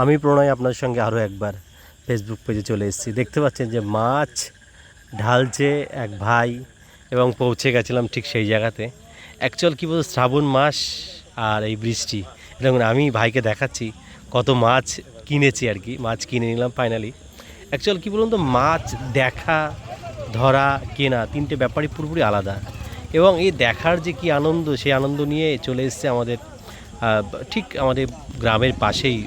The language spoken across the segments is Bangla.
আমি প্রণয় আপনার সঙ্গে আরও একবার ফেসবুক পেজে চলে এসেছি। দেখতে পাচ্ছেন যে মাছ ঢালছে এক ভাই এবং পৌঁছে গেছিলাম ঠিক সেই জায়গাতে। অ্যাকচুয়াল কী বলতো, শ্রাবণ মাস আর এই বৃষ্টি। দেখুন, আমি ভাইকে দেখাচ্ছি কত মাছ কিনেছি আর কি, মাছ কিনে নিলাম ফাইনালি অ্যাকচুয়াল কী বলুন তো, মাছ দেখা, ধরা, কেনা তিনটে ব্যাপারই পুরোপুরি আলাদা। এবং এই দেখার যে কি আনন্দ, সেই আনন্দ নিয়ে চলে এসছে আমাদের ঠিক আমাদের গ্রামের পাশেই,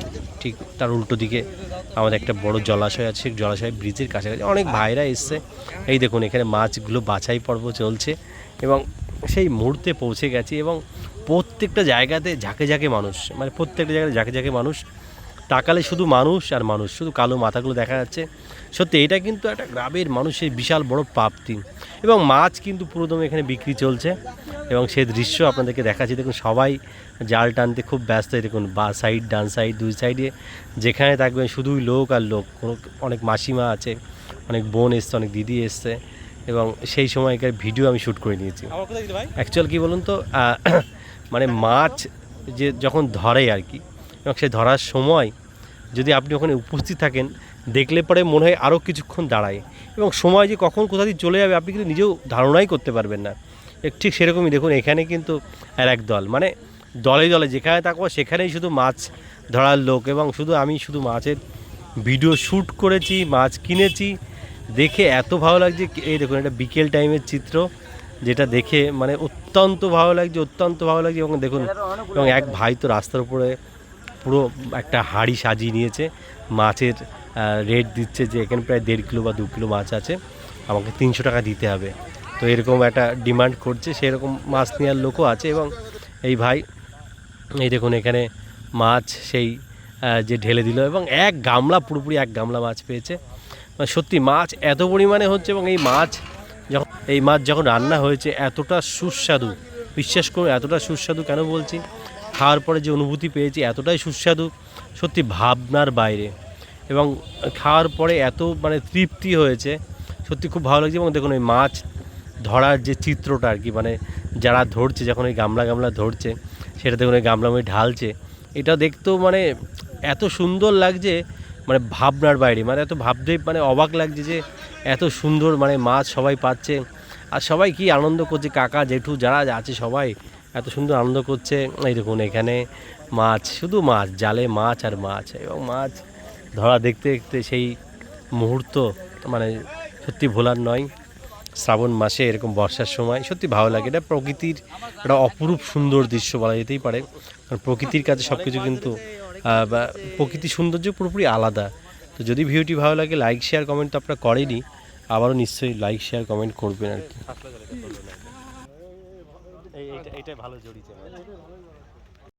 ঠিক তার উল্টো দিকে আমাদের একটা বড় জলাশয় আছে, জলাশয় ব্রিজের কাছাকাছি। অনেক ভাইরা এসছে। এই দেখুন, এখানে মাছগুলো বাছাই পর্ব চলছে এবং সেই মুহূর্তে পৌঁছে গেছি এবং প্রত্যেকটা জায়গাতে ঝাঁকে ঝাঁকে মানুষ মানে প্রত্যেকটা জায়গায় ঝাঁকে ঝাঁকে মানুষ। তাকালে শুধু মানুষ আর মানুষ, শুধু কালো মাথাগুলো দেখা যাচ্ছে। সত্যি, এটা কিন্তু একটা গ্রামের মানুষের বিশাল বড় প্রাপ্তি। এবং মাছ কিন্তু পুরোদমে এখানে বিক্রি চলছে। এবং সেই দৃশ্য আপনাদেরকে দেখাচ্ছি। দেখুন সবাই জাল টানতে খুব ব্যস্ত। দেখুন বা সাইড ডান সাইড দুই সাইডে যেখানে থাকবেন শুধুই লোক আর লোক। কোনো অনেক মাসিমা আছে অনেক বোন এসছে অনেক দিদি এসছে এবং সেই সময়কার ভিডিও আমি শ্যুট করে নিয়েছি। অ্যাকচুয়াল কী বলুন তো মানে মাছ যে যখন ধরে আর কি এবং সে ধরার সময় যদি আপনি ওখানে উপস্থিত থাকেন দেখলে পরে মনে হয় আরও কিছুক্ষণ দাঁড়ায়। এবং সময় যে কখন কোথা দিয়ে চলে যাবে আপনি কিন্তু নিজেও ধারণাই করতে পারবেন না। ঠিক সেরকমই দেখুন, এখানে কিন্তু আর এক দল। মানে দলে দলে যেখানে থাকব, সেখানেই শুধু মাছ ধরার লোক এবং শুধু আমি শুধু মাছের ভিডিও শ্যুট করেছি, মাছ কিনেছি। দেখে এত ভালো লাগছে এই দেখুন, এটা বিকেল টাইমের চিত্র, যেটা দেখে মানে অত্যন্ত ভালো লাগছে, অত্যন্ত ভালো লাগছে এবং দেখুন, এবং এক ভাই তো রাস্তার উপরে পুরো একটা হাঁড়ি সাজিয়ে নিয়েছে, মাছের রেট দিচ্ছে যে এখানে প্রায় দেড় কিলো বা দু কিলো মাছ আছে, আমাকে তিনশো টাকা দিতে হবে। তো এরকম একটা ডিমান্ড করছে, সেরকম মাছ নেওয়ার লোকও আছে এবং এই ভাই, এই দেখুন এখানে মাছ সেই যে ঢেলে দিল এবং এক গামলা, পুরোপুরি এক গামলা মাছ পেয়েছে। মানে সত্যি মাছ এত পরিমাণে হচ্ছে এবং এই মাছ যখন, এই মাছ যখন রান্না হয়েছে, এতটা সুস্বাদু, বিশ্বাস করুন, এতটা সুস্বাদু কেন বলছি? খাওয়ার পরে যে অনুভূতি পেয়েছি, এতটাই সুস্বাদু, সত্যি ভাবনার বাইরে। এবং খাওয়ার পরে এত মানে তৃপ্তি হয়েছে, সত্যি খুব ভালো লাগছে এবং দেখুন ওই মাছ ধরার যে চিত্রটা আর কি মানে যারা ধরছে, যখন ওই গামলা গামলা ধরছে, সেটা দেখুন ওই গামলা মধ্যে ঢালছে, এটা দেখতেও মানে এত সুন্দর লাগছে মানে ভাবনার বাইরে মানে এত ভাবতেই মানে অবাক লাগছে যে এত সুন্দর মানে মাছ সবাই পাচ্ছে, আর সবাই কি আনন্দ করছে, কাকা, জেঠু যারা আছে সবাই এত সুন্দর আনন্দ করছে, এই দেখুন এখানে মাছ, শুধু মাছ, জালে মাছ আর মাছ, এবং মাছ ধরা দেখতে দেখতে সেই মুহূর্ত মানে সত্যি ভোলার নয়। শ্রাবণ মাসে এরকম বর্ষার সময় সত্যি ভালো লাগে। এটা প্রকৃতির একটা অপরূপ সুন্দর দৃশ্য বলা যেতেই পারে। কারণ প্রকৃতির কাছে সব কিছু কিন্তু প্রকৃতির সৌন্দর্য পুরোপুরি আলাদা। তো যদি ভিডিওটি ভালো লাগে লাইক শেয়ার কমেন্ট তো আপনারা করেনি আবারও নিশ্চয়ই লাইক শেয়ার কমেন্ট করবেন আর কি। ভালো জড়িয়েছে